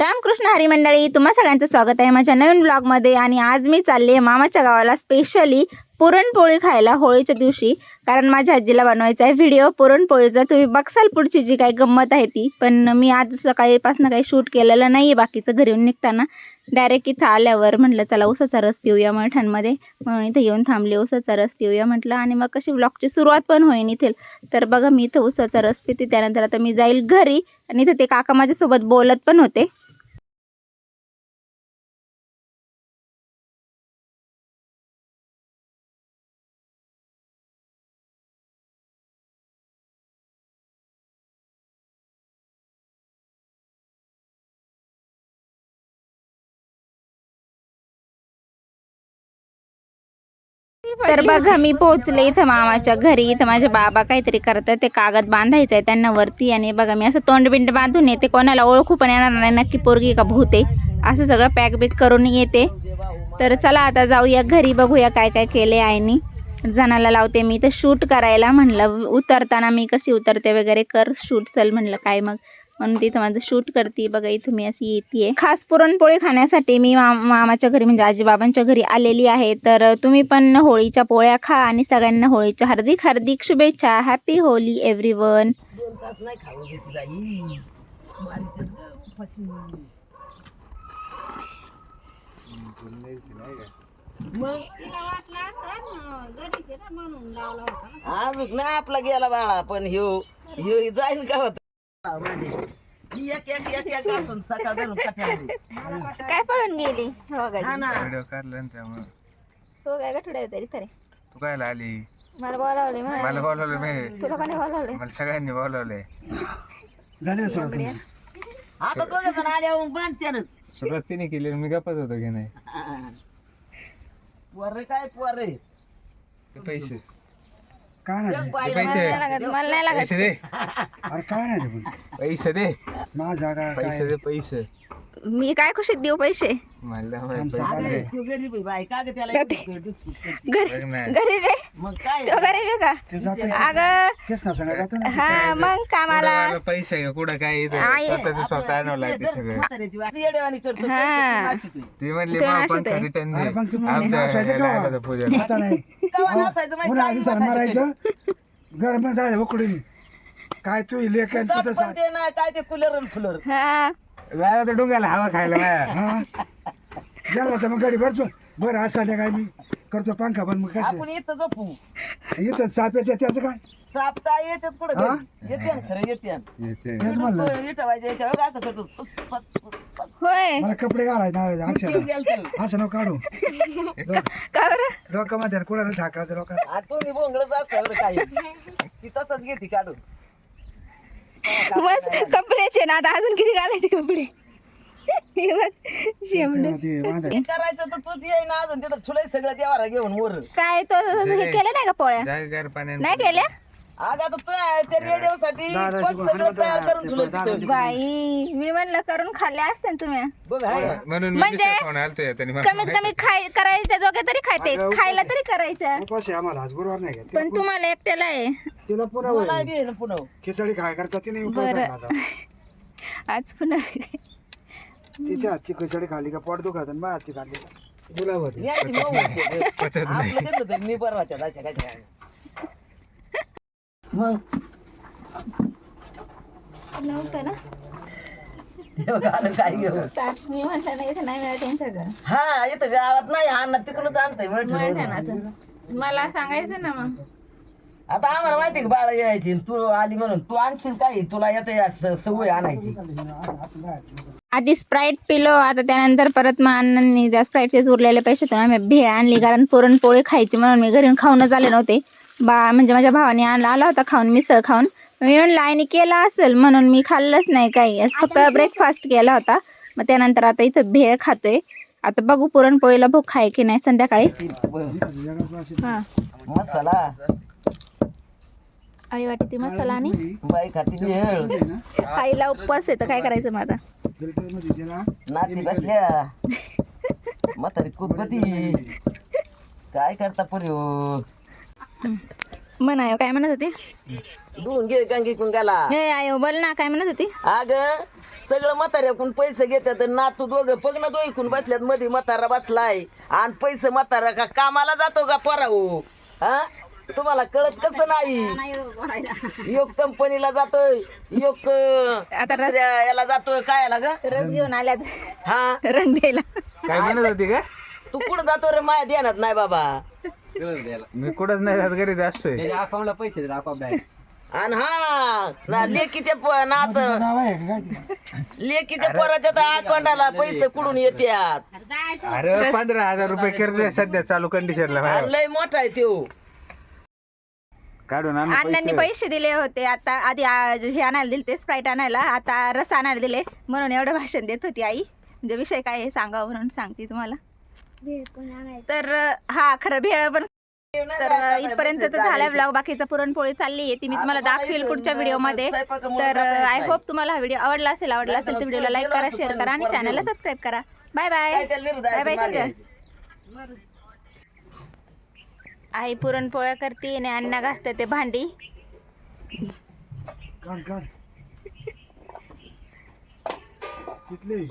रामकृष्ण हरी मंडळी तुम्हा सगळ्यांचं स्वागत आहे माझ्या नवीन ब्लॉगमध्ये. आणि आज मी चालले मामाच्या गावाला स्पेशली पुरणपोळी खायला होळीच्या दिवशी. कारण माझ्या आजीला बनवायचा आहे व्हिडिओ पुरणपोळीचा तुम्ही बघसाल पुढची जी काही गंमत आहे ती. पण मी आज सकाळीपासून काही शूट केलेलं नाही आहे बाकीचं घरी येऊन निघताना. डायरेक्ट इथं आल्यावर म्हटलं चला उसाचा रस पिऊया मठांमध्ये. म्हणून इथं येऊन थांबले उसाचा रस पिऊया म्हटलं. आणि मग कशी ब्लॉगची सुरुवात पण होईन इथे तर बघा मी इथं उसाचा रस पिते. त्यानंतर आता मी जाईल घरी. आणि इथं ते काका माझ्यासोबत बोलत पण होते. तर बघा मी पोहोचले इथं मामाच्या घरी. इथं माझे बाबा काहीतरी करतात ते कागद बांधायचं आहे त्यांना वरती आणि बघा मी असं तोंडबिंड बांधून येते. कोणाला ओळखू पण येणार नाही नक्की पोरगी का भूत. असं सगळं पॅक बिक करून येते. तर चला आता जाऊया घरी बघूया काय काय केले आईनी. जणाला लावते मी तर शूट करायला म्हणलं. उतरताना मी कशी उतरते वगैरे कर शूट चल म्हणलं काय मग. म्हणून तिथं माझं शूट करते. बघा इथं मी अशी येते. खास पुरणपोळी खाण्यासाठी मी मा मामाच्या घरी म्हणजे आजीबाबांच्या घरी आलेली आहे. तर तुम्ही पण होळीच्या पोळ्या खा आणि सगळ्यांना होळीच्या हार्दिक हार्दिक शुभेच्छा. हॅपी होली एव्हरी वन दोन तास नाही खाऊ दे तिला ई. मारीत ग, फसी. मग? अजून नाही आपला गेला बाळा पण ह्यो ह्यो जाईन का होत? मी एक एक एक एक असून सकाळ धरून कट्यामध्ये. काय पळून गेली? हो गाडी हा ना. व्हिडिओ काढला ना त्यामुळे. तो काय गठुडा तरी तरी तू काय आली? मला बोलावले मला बोलवलं मी. तुला कोणी बोलावले मला सगळ्यांनी बोलवलंय. आता दोघे जण आल्यावर मग बांधत्यानच सुरुवात तिने केली मी गप्पच होतो की नाही. पोरे काय पोरे? ते पैसे. काय नाही पैसे. मला नाही लागत पैसे दे. अरे काय नाही रे पण पैसे दे. माझा काय पैसे दे पैसे. मी काय खुशीत देऊ पैसे? मला माहीत काय गरीब आहे बाई. का ग त्याला इतकं डिस्कस करते? गरीब आहे? मग काय? तो गरीब आहे का? ते जातं अगं. केस ना सांगा जातो ना हा मग कामाला. कुठं मला पैसे? आहे का? कुठं काय इथं? आई. स्वतःचं स्वतः आणावं लागते सगळं. म्हाताऱ्याची वाट. येडेवाणी करतो हा. पैसे नाशितोय. ती. म्हणली ते मला असू पंखा दे. रिटर्न दे. अरे पण तू आमच्या नाचवायचं ह्याला का? आलं होतं पूजेला आता नाही. केव्हा नाचायचं माहिती पुन्हा का? आधी सर मारायचं. गरम जायचं उकडून. काय तू लेख गप तुझं पण सांग ते ना. काय ते कूलर आणि फुलर हा. जायला तर डोंग्याला हवा खायला बाया. हा गेला तर मग गाडी भरतो बरं आज संध्याकाळी मी करतो पंखा पण मग आपण कसे इथं झोपू इथं साप येते त्याचं काय साप काय येतात कुठं हा? घरी? येते ना खरं येते ना. येते. तेच म्हणलं तो असं करतो फुस, फुस, फुस, फुस. होय मला कपडे घालायचे अक्षर गेलं. असं नको काढू का बरं डोक्यामध्ये कुणाला ठाकरायचं आ, तुम्ही बोंगळच असता बरं काय ती तसंच घेते काढून बस कपड्याचे ना आता अजून किती घालायचे कपडे? हे बघ शेमड. हे करायचं तर तूच येई ना अजून तिथं छुलय सगळं देवारा घेऊन वर. काय तो हे केलं नाही का पोळ्या? नाही केल्या? अगं आता तू आहे त्या रेडिओ साठी दादाची पण सगळं तयार करून ठेवलं दादाची तिथं. बाई मी म्हणलं करून खाल्ल्या असत्या ना तुम्ही. बघ हाय. म्हणून मी म्हणजे- खाऊन मला कमीत कमी खाय करायच्या जोग्या तरी खायते खायला तरी करायचं. उपास आहे आम्हाला आज गुरुवार नाही पण तुम्हाला एकट्याला आहे. तिला पुन्हा मला वय. बी आहे ना पुन्हा. खिचडी काय करता तिने उपास बरं. धरला आता. आज पुन्हा तिच्या हातची खिचडी खाली का? पोट दुखत आणि माझ्या हातची खाल्ली का? गुलाब होते यांची मऊ होते. पचत नाही. आपलं कसं होतं, मी बरं वाटत अशा काय काय मग? नव्हतं ना? ते बघा आता काय घेऊ? ताट मी म्हटलं नाही त्यांच्याकडं. हा इथं गावात नाही हा ना तिकडूनच आणतंय मिळतं. मळठाणाचं मला सांगायचं ना मग. आता आम्हाला माहिती का बाळा यायची तू आली म्हणून. तू आणशील तुला येते सवय आणायची. आधी स्प्राईट पिलो आता त्यानंतर परत मग अण्णांनी त्या स्प्राईटचे उरलेले पैसे तर आम्ही भेळ आणली कारण पुरणपोळी खायची म्हणून मी घरी खाऊनच आले नव्हते. बा म्हणजे माझ्या भावाने आणला आला होता खाऊन मिसळ खाऊन. मी म्हणलं आईने केला असेल म्हणून मी खाल्लंच नाही काही. आज फक्त ब्रेकफास्ट केला होता. मग त्यानंतर आता इथं भेळ खातोय. आता बघू पुरणपोळीला भूक आहे की नाही संध्याकाळी. हां. मसाला. आई वाटते मसाला आणि आईला उपवास आहे तर काय करायचं मग आता? म्हातारी कुदबती. काय करता पुरी म्हणायो काय म्हणत होते? धुवून घे गंगी हे आयो बोल ना काय म्हणत होती? अग सगळं म्हाताऱ्याकून पैसे घेतात आणि नातू दोघं पगन दोईकून बसल्यात मध्ये म्हातारा बसलाय. आणि पैसे म्हातारा का कामाला जातो का पराऊ हा? तुम्हाला कळत कसं नाही? योग कंपनीला जातोय योग आता रस- दुसऱ्या याला जातोय काय याला ग? रस घेऊन आल्यात. हा? रंग द्यायला. काय म्हणत होती का तू कुठं जातो रे? माया ध्यानात नाही बाबा. मी कुठंच नाही जात घरीच असतोय. आणि हा ना लेकीच्या प- नात नाव आहे का काय ते? लेकीच्या पोराच्या तर अकाउंटाला पैसे कुठून येतात अरे पंधरा हजार रुपये कर्ज आहे सध्या चालू कंडिशनला आणि लय मोठा आहे त्यो. काढून आणू अण्णांनी पैसे. पैसे दिले होते आता आधी आ- हे आणायला दिले ते स्प्राईट आणायला. आता रस आणायला दिले. म्हणून एवढं भाषण देत होती आई. म्हणजे विषय काय आहे सांगा म्हणून सांगते तुम्हाला. तर हा खरं भेळ पण तर इथपर्यंत तर झालाय ब्लॉग बाकीचा पुरणपोळी चालली आहे ती मी तुम्हाला दाखवेल पुढच्या व्हिडिओमध्ये. तर आय होप तुम्हाला हा व्हिडिओ आवडला असेल आवडला असेल तर व्हिडिओला लाईक करा शेअर करा आणि चॅनलला सबस्क्राईब करा. बाय बाय बाय बाय आई पुरणपोळ्या करते आणि अण्णा घासते ते भांडी. तिथले